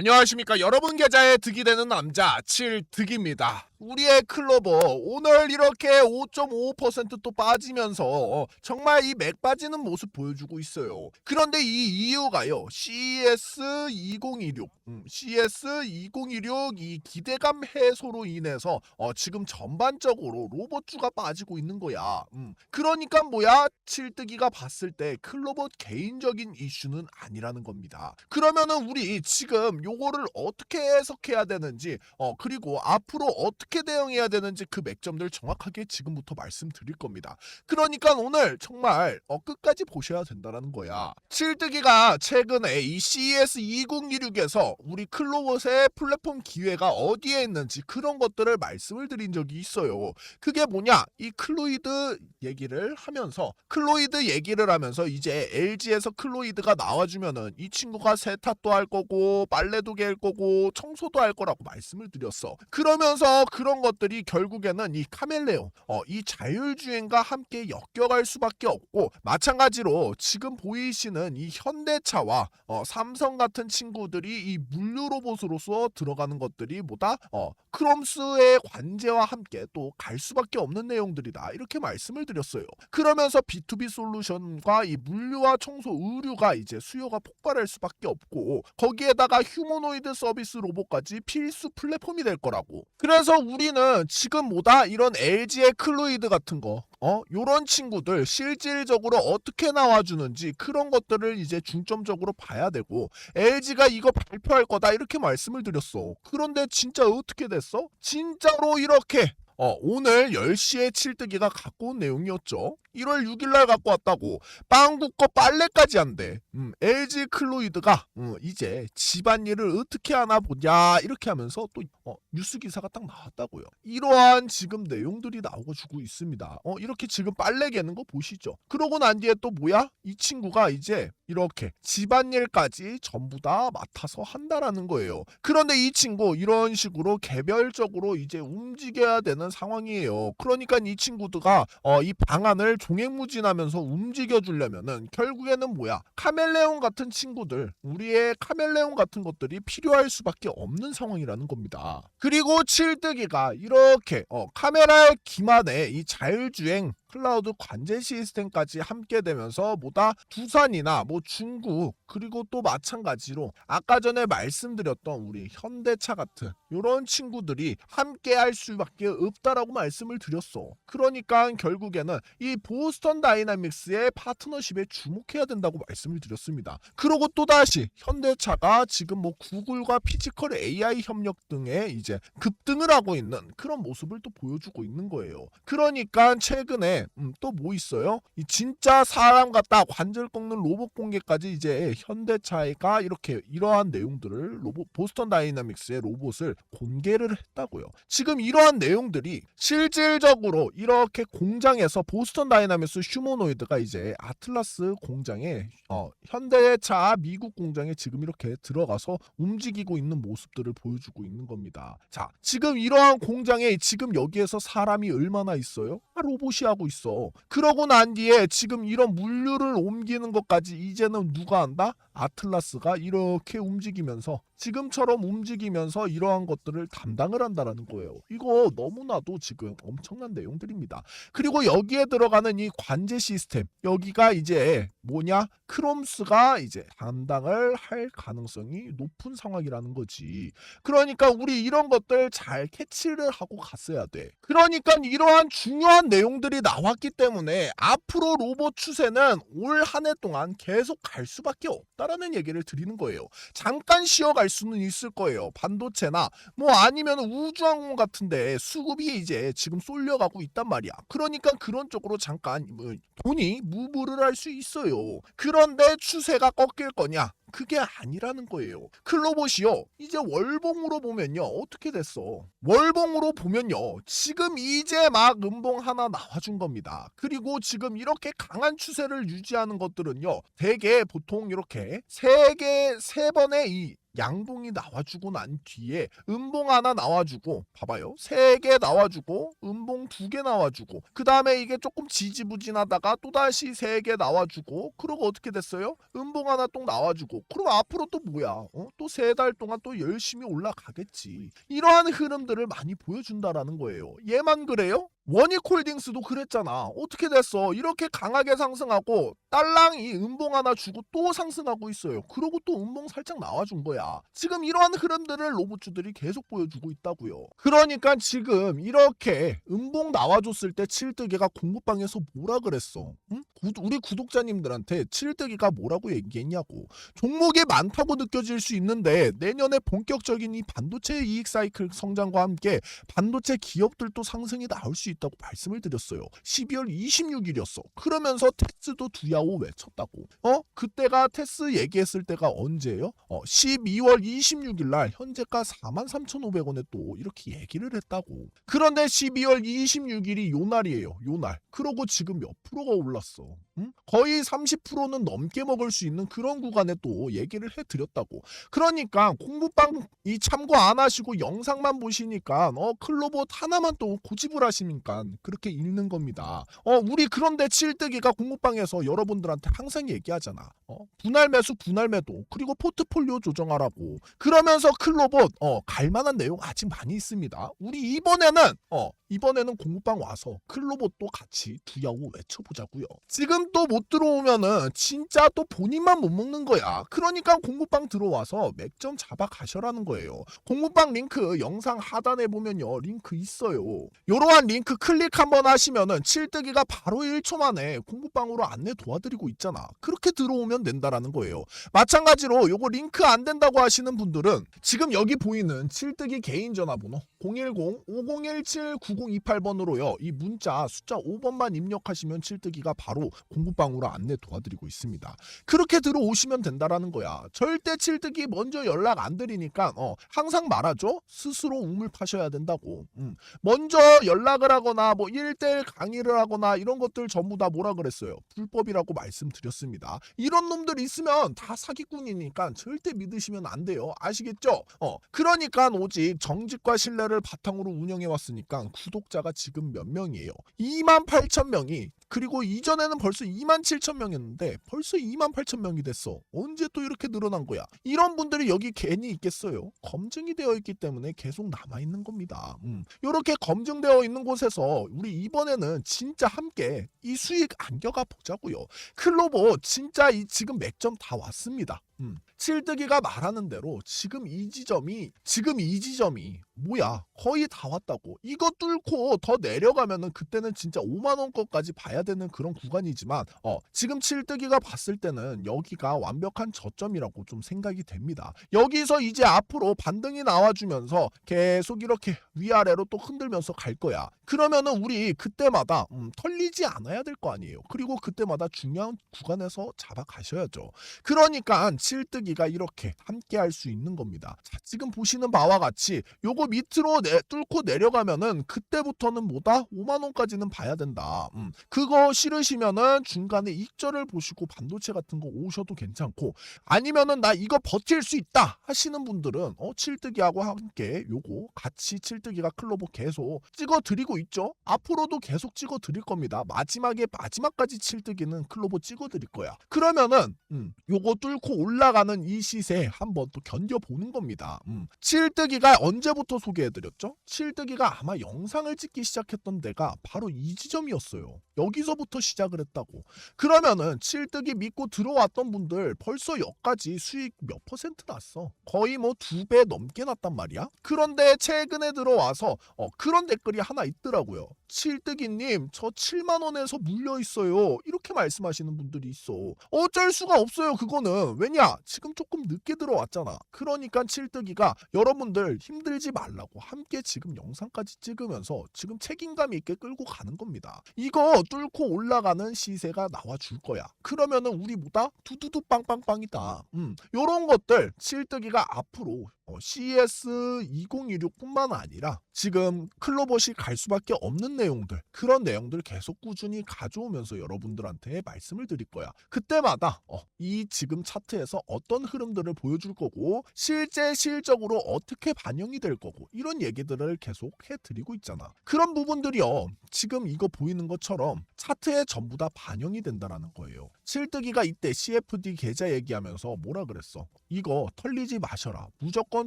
안녕하십니까 여러분 계좌에 득이 되는 남자 칠득입니다. 우리의 클로버 오늘 이렇게 5.5%또 빠지면서 어, 정말 이 맥 빠지는 모습 보여주고 있어요. 그런데 이 이유가요. CES 2016, 음, CES 2016 이 기대감 해소로 인해서 어, 지금 전반적으로 로봇주가 빠지고 있는 거야. 음, 그러니까 뭐야? 칠뜨기가 봤을 때 클로버 개인적인 이슈는 아니라는 겁니다. 그러면은 우리 지금 요거를 어떻게 해석해야 되는지 어 그리고 앞으로 어떻게 대응해야 되는지 그 맥점들 정확하게 지금부터 말씀드릴 겁니다. 그러니까 오늘 정말 어 끝까지 보셔야 된다는 거야. 칠뜨기가 최근에 이 CES 2016에서 우리 클로봇의 플랫폼 기회가 어디에 있는지 그런 것들을 말씀을 드린 적이 있어요. 그게 뭐냐? 이 클로이드 얘기를 하면서 클로이드 얘기를 하면서 이제 LG에서 클로이드가 나와주면은 이 친구가 세탁도 할 거고 빨래도 개할 거고 청소도 할 거라고 말씀을 드렸어. 그러면서 그런 것들이 결국에는 이 카멜레온, 어, 이 자율주행과 함께 엮여갈 수밖에 없고 마찬가지로 지금 보이시는 이 현대차와 어, 삼성 같은 친구들이 이 물류 로봇으로서 들어가는 것들이 뭐다? 어, 크롬스의 관제와 함께 또 갈 수밖에 없는 내용들이다. 이렇게 말씀을 드렸어요. 그러면서 B2B 솔루션과 이 물류와 청소 의류가 이제 수요가 폭발할 수밖에 없고 거기에다가 휴머노이드 서비스 로봇까지 필수 플랫폼이 될 거라고. 그래서 우리는 지금 뭐다 이런 LG의 클로이드 같은 거 어? 요런 친구들 실질적으로 어떻게 나와주는지 그런 것들을 이제 중점적으로 봐야 되고 LG가 이거 발표할 거다 이렇게 말씀을 드렸어. 그런데 진짜 어떻게 됐어? 진짜로 이렇게 어, 오늘 10시에 칠뜨기가 갖고 온 내용이었죠. 1월 6일날 갖고 왔다고 빵국 거 빨래까지 한대. 음, LG 클로이드가 음, 이제 집안일을 어떻게 하나 보냐 이렇게 하면서 또 어, 뉴스 기사가 딱 나왔다고요. 이러한 지금 내용들이 나오고 주고 있습니다. 어, 이렇게 지금 빨래 개는 거 보시죠. 그러고 난 뒤에 또 뭐야? 이 친구가 이제 이렇게 집안일까지 전부 다 맡아서 한다라는 거예요. 그런데 이 친구 이런 식으로 개별적으로 이제 움직여야 되는 상황이에요. 그러니까 이 친구들가 어, 이 방안을 종횡무진하면서 움직여 주려면은 결국에는 뭐야? 카멜레온 같은 친구들, 우리의 카멜레온 같은 것들이 필요할 수밖에 없는 상황이라는 겁니다. 그리고 칠뜨기가 이렇게 어, 카메라 기반의 이 자율주행 클라우드 관제 시스템까지 함께 되면서 뭐다 두산이나 뭐 중국 그리고 또 마찬가지로 아까 전에 말씀드렸던 우리 현대차 같은 이런 친구들이 함께 할 수밖에 없다라고 말씀을 드렸어. 그러니까 결국에는 이 보스턴 다이나믹스의 파트너십에 주목해야 된다고 말씀을 드렸습니다. 그리고 또 다시 현대차가 지금 뭐 구글과 피지컬 AI 협력 등에 이제 급등을 하고 있는 그런 모습을 또 보여주고 있는 거예요. 그러니까 최근에 음, 또 뭐 있어요? 이 진짜 사람 같다 관절 꺾는 로봇 공개까지 이제 현대차가 이렇게 이러한 내용들을 로봇 보스턴 다이나믹스의 로봇을 공개를 했다고요. 지금 이러한 내용들이 실질적으로 이렇게 공장에서 보스턴 다이나믹스 휴머노이드가 이제 아틀라스 공장에 어, 현대차 미국 공장에 지금 이렇게 들어가서 움직이고 있는 모습들을 보여주고 있는 겁니다. 자, 지금 이러한 공장에 지금 여기에서 사람이 얼마나 있어요? 아, 로봇이 하고 있어. 그러고 난 뒤에 지금 이런 물류를 옮기는 것까지 이제는 누가 한다? 아틀라스가 이렇게 움직이면서 지금처럼 움직이면서 이러한 것들을 담당을 한다라는 거예요. 이거 너무나도 지금 엄청난 내용들입니다. 그리고 여기에 들어가는 이 관제 시스템 여기가 이제 뭐냐 크롬스가 이제 담당을 할 가능성이 높은 상황이라는 거지. 그러니까 우리 이런 것들 잘 캐치를 하고 갔어야 돼. 그러니까 이러한 중요한 내용들이 나왔기 때문에 앞으로 로봇 추세는 올 한 해 동안 계속 갈 수밖에 없다라는 얘기를 드리는 거예요. 잠깐 쉬어갈 수는 있을 거예요. 반도체나 뭐 아니면 우주항공 같은데 수급이 이제 지금 쏠려가고 있단 말이야. 그러니까 그런 쪽으로 잠깐 뭐 돈이 무브를 할 수 있어요. 그런데 추세가 꺾일 거냐? 그게 아니라는 거예요. 클로봇이요. 이제 월봉으로 보면요. 어떻게 됐어? 월봉으로 보면요. 지금 이제 막 음봉 하나 나와준 겁니다. 그리고 지금 이렇게 강한 추세를 유지하는 것들은요. 대개 보통 이렇게 세 개, 세 번의 이 양봉이 나와주고 난 뒤에 음봉 하나 나와주고 봐봐요 세 개 나와주고 음봉 두 개 나와주고 그 다음에 이게 조금 지지부진하다가 또 다시 세 개 나와주고 그러고 어떻게 됐어요? 음봉 하나 또 나와주고 그럼 앞으로 또 뭐야? 어? 또세 달 동안 또 열심히 올라가겠지. 이러한 흐름들을 많이 보여준다라는 거예요. 얘만 그래요? 원익홀딩스도 그랬잖아. 어떻게 됐어? 이렇게 강하게 상승하고 딸랑이 음봉 하나 주고 또 상승하고 있어요. 그러고 또 음봉 살짝 나와준 거야. 지금 이러한 흐름들을 로봇주들이 계속 보여주고 있다고요. 그러니까 지금 이렇게 음봉 나와줬을 때 칠뜨기가 공부방에서 뭐라 그랬어? 응? 구- 우리 구독자님들한테 칠뜨기가 뭐라고 얘기했냐고. 종목이 많다고 느껴질 수 있는데 내년에 본격적인 이 반도체 이익 사이클 성장과 함께 반도체 기업들도 상승이 나올 수 있다고 말씀을 드렸어요. 12월 26일이었어. 그러면서 테스도 두야오 외쳤다고. 어? 그때가 테스 얘기했을 때가 언제예요? 어, 12월 26일 날 현재가 43,500원에 또 이렇게 얘기를 했다고. 그런데 12월 26일이 요 날이에요. 요 날. 그러고 지금 몇 프로가 올랐어. 응? 거의 30%는 넘게 먹을 수 있는 그런 구간에 또 얘기를 해드렸다고. 그러니까 공부방 이 참고 안 하시고 영상만 보시니까 어 클로봇 하나만 또 고집을 하시 니까 그렇게 읽는 겁니다. 어 우리 그런데 칠뜨기가 공부방에서 여러분들한테 항상 얘기하잖아. 어 분할 매수 분할 매도 그리고 포트폴리오 조정하라고. 그러면서 클로봇 어 갈만한 내용 아직 많이 있습니다. 우리 이번에는 어 이번에는 공부방 와서 클로봇도 같이 두야오 외쳐보자고요. 지금 또 못 들어오면은 진짜 또 본인만 못 먹는 거야. 그러니까 공부방 들어와서 맥점 잡아 가셔라는 거예요. 공부방 링크 영상 하단에 보면요 링크 있어요. 이러한 링크 클릭 한번 하시면은 칠뜨기가 바로 1초 만에 공부방으로 안내 도와드리고 있잖아. 그렇게 들어오면 된다라는 거예요. 마찬가지로 요거 링크 안 된다고 하시는 분들은 지금 여기 보이는 칠뜨기 개인 전화번호 010-5017-9028번으로요. 이 문자 숫자 5번만 입력하시면 칠뜨기가 바로 공부방으로 안내 도와드리고 있습니다. 그렇게 들어오시면 된다라는 거야. 절대 칠뜨기 먼저 연락 안 드리니까 어, 항상 말하죠. 스스로 우물 파셔야 된다고. 음. 먼저 연락을 하거나 뭐 1대1 강의를 하거나 이런 것들 전부 다 뭐라 그랬어요. 불법이라고 말씀드렸습니다. 이런 놈들 있으면 다 사기꾼이니까 절대 믿으시면 안 돼요. 아시겠죠? 어. 그러니까 오직 정직과 신뢰를 바탕으로 운영해 왔으니까 구독자가 지금 몇 명이에요? 2만 8천 명이 그리고 이전에는 벌써 2만 7천 명이었는데 벌써 2만 8천 명이 됐어. 언제 또 이렇게 늘어난 거야? 이런 분들이 여기 괜히 있겠어요? 검증이 되어 있기 때문에 계속 남아 있는 겁니다. 음. 이렇게 검증되어 있는 곳에서 우리 이번에는 진짜 함께 이 수익 안겨가 보자고요. 클로버 진짜 이 지금 맥점 다 왔습니다. 음. 칠뜨기가 말하는 대로 지금 이 지점이 지금 이 지점이 뭐야? 거의 다 왔다고. 이거 뚫고 더 내려가면은 그때는 진짜 5만 원 거까지 봐야 되는 그런 구간이지만 어 지금 칠뜨기가 봤을 때는 여기가 완벽한 저점이라고 좀 생각이 됩니다. 여기서 이제 앞으로 반등이 나와주면서 계속 이렇게 위아래로 또 흔들면서 갈 거야. 그러면은 우리 그때마다 음, 털리지 않아야 될 거 아니에요. 그리고 그때마다 중요한 구간에서 잡아 가셔야죠. 그러니까 칠뜨 기가 이렇게 함께 할 수 있는 겁니다. 자, 지금 보시는 바와 같이 요거 밑으로 내, 뚫고 내려가면은 그때부터는 뭐다? 5만 원까지는 봐야 된다. 음, 그거 싫으시면은 중간에 익절을 보시고 반도체 같은 거 오셔도 괜찮고 아니면은 나 이거 버틸 수 있다 하시는 분들은 어 칠뜨기하고 함께 요거 같이 칠뜨기가 클로버 계속 찍어 드리고 있죠. 앞으로도 계속 찍어 드릴 겁니다. 마지막에 마지막까지 칠뜨기는 클로버 찍어 드릴 거야. 그러면은 음, 요거 뚫고 올라가는 이 시세 한번 또 견뎌보는 겁니다. 음. 칠뜨기가 언제부터 소개해드렸죠? 칠뜨기가 아마 영상을 찍기 시작했던 데가 바로 이 지점이었어요. 여기서부터 시작을 했다고. 그러면은 칠뜨기 믿고 들어왔던 분들 벌써 여기까지 수익 몇 퍼센트 났어. 거의 뭐 두 배 넘게 났단 말이야. 그런데 최근에 들어와서 어, 그런 댓글이 하나 있더라고요. 칠뜨기님 저 7만 원에서 물려 있어요. 이렇게 말씀하시는 분들이 있어. 어쩔 수가 없어요. 그거는 왜냐? 지금 조금 늦게 들어왔잖아. 그러니까 칠뜨기가 여러분들 힘들지 말라고 함께 지금 영상까지 찍으면서 지금 책임감 있게 끌고 가는 겁니다. 이거 뚫고 올라가는 시세가 나와 줄 거야. 그러면은 우리보다 두두두 빵빵빵이다. 음, 요런 것들 칠뜨기가 앞으로 어, CES 2016뿐만 아니라 지금 클로버시 갈 수밖에 없는 내용들 그런 내용들 계속 꾸준히 가져오면서 여러분들한테 말씀을 드릴 거야. 그때마다 어, 이 지금 차트에서 어떤 흐름들을 보여줄 거고 실제 실적으로 어떻게 반영이 될 거고 이런 얘기들을 계속 해드리고 있잖아. 그런 부분들이요. 지금 이거 보이는 것처럼 차트에 전부 다 반영이 된다라는 거예요. 칠뜨기가 이때 CFD 계좌 얘기하면서 뭐라 그랬어? 이거 털리지 마셔라. 무조건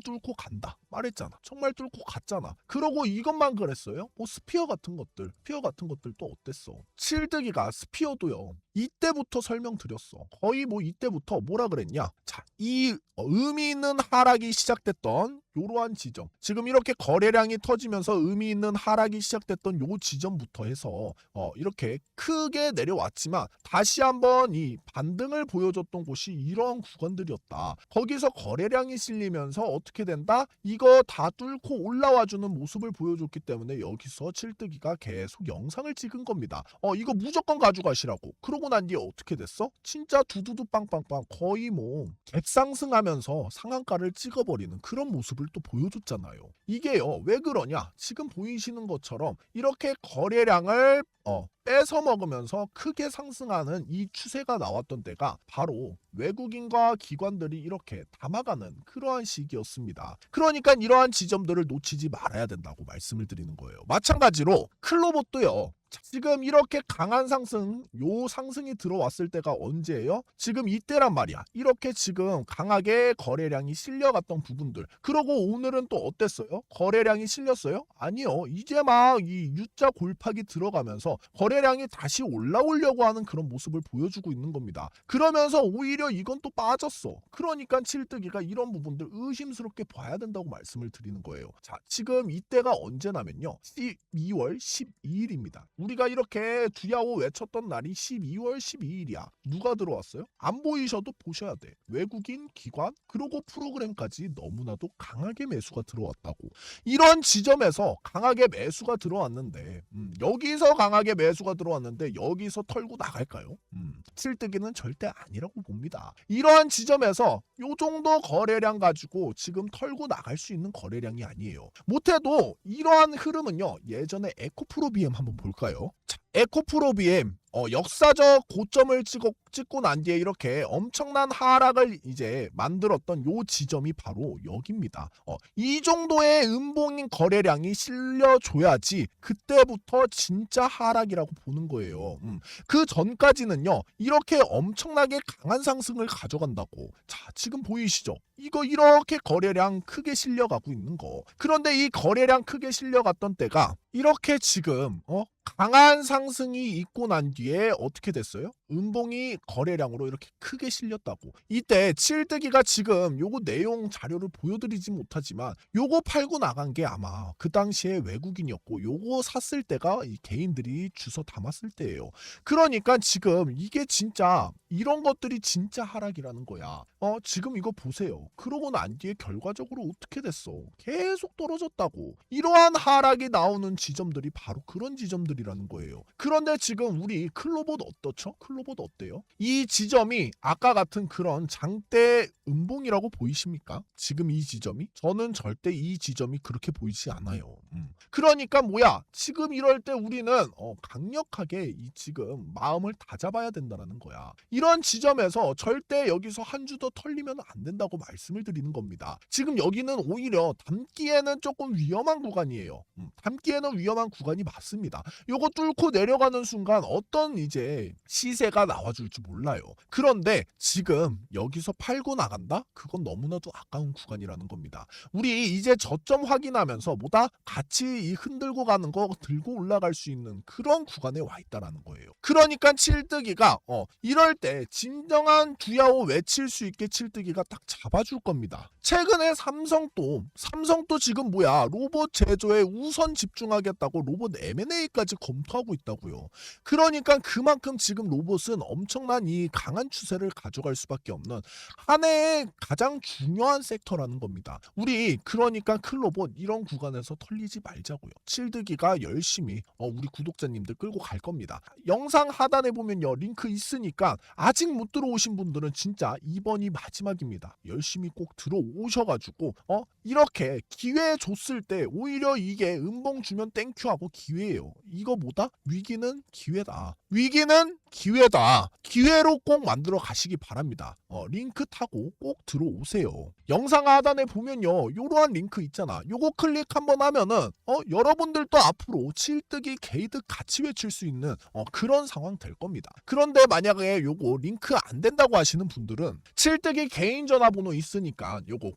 뚫고 간다. 말했잖아. 정말 뚫고 갔잖아. 그러고 이것만 그랬어요? 뭐 스피어 같은 것들, 스피어 같은 것들 또 어땠어? 칠뜨기가 스피어도요. 이때부터 설명드렸어. 거의 뭐 이때부터 뭐라 그랬냐? 자, 이 어, 의미 있는 하락이 시작됐던 요러한 지점. 지금 이렇게 거래량이 터지면서 의미 있는 하락이 시작됐던 요 지점부터 해서 어, 이렇게 크게 내려왔지만 다시 한번 이 반등을 보여줬던 곳이 이런 구간들이었다. 거기서 거래량이 실리면서 어떻게 된다? 이거 다 뚫고 올라와주는 모습을 보여줬기 때문에 여기서 칠뜨기가 계속 영상을 찍은 겁니다. 어 이거 무조건 가져가시라고. 그러고 난 뒤에 어떻게 됐어? 진짜 두두두 빵빵빵 거의 뭐 갭상승하면서 상한가를 찍어버리는 그런 모습을 또 보여줬잖아요. 이게요 왜 그러냐? 지금 보이시는 것처럼 이렇게 거래량을 어, 뺏어 먹으면서 크게 상승하는 이 추세가 나왔던 때가 바로 외국인과 기관들이 이렇게 담아가는 그러한 시기였습니다. 그러니까 이러한 지점들을 놓치지 말아야 된다고 말씀을 드리는 거예요. 마찬가지로 클로봇도요. 지금 이렇게 강한 상승, 요 상승이 들어왔을 때가 언제예요? 지금 이때란 말이야. 이렇게 지금 강하게 거래량이 실려갔던 부분들. 그러고 오늘은 또 어땠어요? 거래량이 실렸어요? 아니요. 이제 막 이 U자 골팍이 들어가면서 거래량이 다시 올라오려고 하는 그런 모습을 보여주고 있는 겁니다. 그러면서 오히려 이건 또 빠졌어. 그러니까 칠뜨기가 이런 부분들 의심스럽게 봐야 된다고 말씀을 드리는 거예요. 자, 지금 이때가 언제냐면요. 12월 12일입니다. 우리가 이렇게 두야오 외쳤던 날이 12월 12일이야. 누가 들어왔어요? 안 보이셔도 보셔야 돼. 외국인, 기관, 그리고 프로그램까지 너무나도 강하게 매수가 들어왔다고. 이런 지점에서 강하게 매수가 들어왔는데 음, 여기서 강하게 매수가 들어왔는데 여기서 털고 나갈까요? 음, 칠뜨기는 절대 아니라고 봅니다. 이러한 지점에서 요 정도 거래량 가지고 지금 털고 나갈 수 있는 거래량이 아니에요. 못해도 이러한 흐름은요. 예전에 에코프로 BM 한번 볼까요? 자, 에코프로 BM 어, 역사적 고점을 찍고, 찍고 난 뒤에 이렇게 엄청난 하락을 이제 만들었던 요 지점이 바로 여기입니다. 어, 이 정도의 음봉인 거래량이 실려줘야지 그때부터 진짜 하락이라고 보는 거예요. 음. 그 전까지는요, 이렇게 엄청나게 강한 상승을 가져간다고. 자, 지금 보이시죠? 이거 이렇게 거래량 크게 실려가고 있는 거. 그런데 이 거래량 크게 실려갔던 때가 이렇게 지금 어 강한 상승이 있고 난 뒤에 어떻게 됐어요? 음봉이 거래량으로 이렇게 크게 실렸다고. 이때 칠뜨기가 지금 요거 내용 자료를 보여드리지 못하지만 요거 팔고 나간 게 아마 그 당시에 외국인이었고 요거 샀을 때가 이 개인들이 주워 담았을 때예요. 그러니까 지금 이게 진짜 이런 것들이 진짜 하락이라는 거야. 어 지금 이거 보세요. 그러고 난 뒤에 결과적으로 어떻게 됐어? 계속 떨어졌다고. 이러한 하락이 나오는 지점들이 바로 그런 지점들이라는 거예요. 그런데 지금 우리 클로봇 어떻죠? 클로 봇 어때요? 이 지점이 아까 같은 그런 장대 음봉이라고 보이십니까? 지금 이 지점이? 저는 절대 이 지점이 그렇게 보이지 않아요. 음. 그러니까 뭐야? 지금 이럴 때 우리는 어, 강력하게 이 지금 마음을 다잡아야 된다라는 거야. 이런 지점에서 절대 여기서 한 주 더 털리면 안 된다고 말씀을 드리는 겁니다. 지금 여기는 오히려 담기에는 조금 위험한 구간이에요. 음, 담기에는 위험한 구간이 맞습니다. 요거 뚫고 내려가는 순간 어떤 이제 시세 가 나와줄지 몰라요. 그런데 지금 여기서 팔고 나간다? 그건 너무나도 아까운 구간이라는 겁니다. 우리 이제 저점 확인하면서 뭐다 같이 이 흔들고 가는 거 들고 올라갈 수 있는 그런 구간에 와 있다라는 거예요. 그러니까 칠뜨기가 어 이럴 때 진정한 두야오 외칠 수 있게 칠뜨기가 딱 잡아줄 겁니다. 최근에 삼성도 삼성도 지금 뭐야 로봇 제조에 우선 집중하겠다고 로봇 M&A까지 검토하고 있다고요. 그러니까 그만큼 지금 로봇 은 엄청난 이 강한 추세를 가져갈 수밖에 없는 한 해의 가장 중요한 섹터라는 겁니다. 우리 그러니까 클로봇 이런 구간에서 털리지 말자고요. 칠드기가 열심히 어, 우리 구독자님들 끌고 갈 겁니다. 영상 하단에 보면요 링크 있으니까 아직 못 들어오신 분들은 진짜 이번이 마지막입니다. 열심히 꼭 들어오셔가지고 어 이렇게 기회 줬을 때 오히려 이게 음봉 주면 땡큐하고 기회예요. 이거 뭐다? 위기는 기회다. 위기는 기회다. 기회로 꼭 만들어 가시기 바랍니다. 어, 링크 타고 꼭 들어오세요. 영상 하단에 보면요. 요러한 링크 있잖아. 요거 클릭 한번 하면은 어, 여러분들도 앞으로 칠뜨기 게이드 같이 외칠 수 있는 어, 그런 상황 될 겁니다. 그런데 만약에 요거 링크 안 된다고 하시는 분들은 칠뜨기 개인 전화번호 있으니까 요거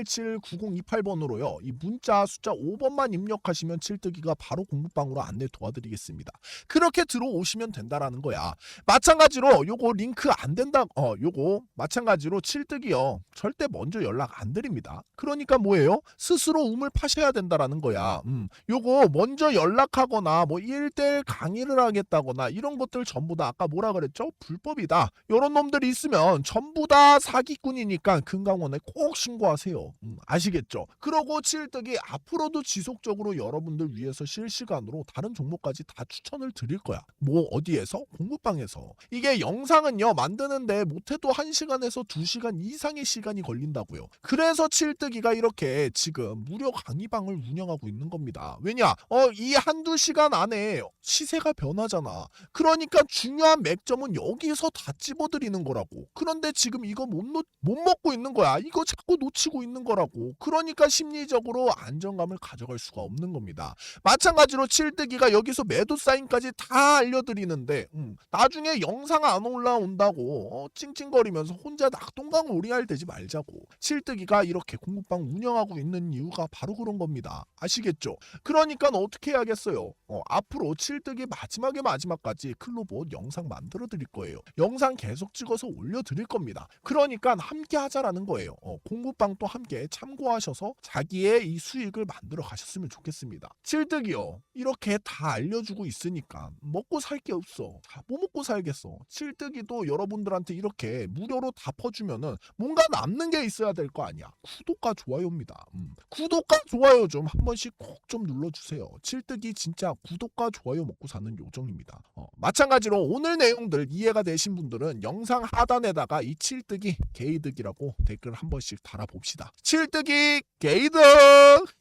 010-5017-9028번으로요. 이 문자 숫자 5번만 입력하시면 칠뜨기가 바로 공부방으로 안내 도와드리겠습니다. 그렇게 들어오시면 된다라는 거야. 마찬가지로 요거 링크 안 된다. 어, 요거 마찬가지로 칠뜨기요. 절대 먼저 연락 안 드립니다. 그러니까 뭐예요? 스스로 우물 파셔야 된다라는 거야. 음. 요거 먼저 연락하거나 뭐 1대1 강의를 하겠다거나 이런 것들 전부 다 아까 뭐라 그랬죠? 불법이다. 요런 놈들이 있으면 전부 다 사기꾼이니까 금강원에 꼭 신고하세요. 음, 아시겠죠? 그러고 칠뜨기 앞으로도 지속적으로 여러분들 위해서 실시간으로 다른 종목까지 다 추천을 드릴 거야. 뭐 어디에서? 공부방에서. 이게 영상은요 만드는데 못해도 1시간에서 2시간 이상의 시간이 걸린다고요. 그래서 칠뜨기가 이렇게 지금 무료 강의방을 운영하고 있는 겁니다. 왜냐? 어, 이 한두 시간 안에 시세가 변하잖아. 그러니까 중요한 맥점은 여기서 다 찝어드리는 거라고. 그런데 지금 이거 못, 놓, 못 먹고 있는 거야. 이거 자꾸 놓치고 있는 거라고. 그러니까 심리적으로 안정감을 가져갈 수가 없는 겁니다. 마찬가지로 칠뜨기가 여기서 매도 사인까지 다 알려드리는데 음, 나중에 영상 안 올라온다고 어, 찡찡거리면서 혼자 낙동강 오리알 되지 말자고 칠뜨기가 이렇게 공부방 운영하고 있는 이유가 바로 그런 겁니다. 아시겠죠? 그러니까 어떻게 해야겠어요? 어, 앞으로 칠뜨기 마지막에 마지막까지 클로봇 영상 만들어 드릴 거예요. 영상 계속 찍어서 올려 드릴 겁니다. 그러니까 함께 하자라는 거예요. 어, 공부방도 함께 참고하셔서 자기의 이 수익을 만들어 가셨으면 좋겠습니다. 칠뜨기요. 이렇게 다 알려주고 있으니까 먹고 살 게 없어. 자, 뭐 먹고 살겠어? 칠뜨기도 여러분들한테 이렇게 무료로 다 퍼주면은 뭔가 남는 게 있어야 될 거 아니야. 구독과 좋아요입니다. 음, 구독과 좋아요 좀 한 번씩 꼭 좀 눌러주세요. 칠뜨기 진짜 구독과 좋아요 먹고 사는 요정입니다. 어, 마찬가지로 오늘 내용들 이해가 되신 분들은 영상 하단에다가 이 칠뜨기 게이득이라고 댓글 한 번씩 달아봅시다 칠뜨기 게이득.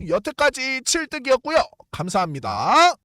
여태까지 칠뜨기였고요. 감사합니다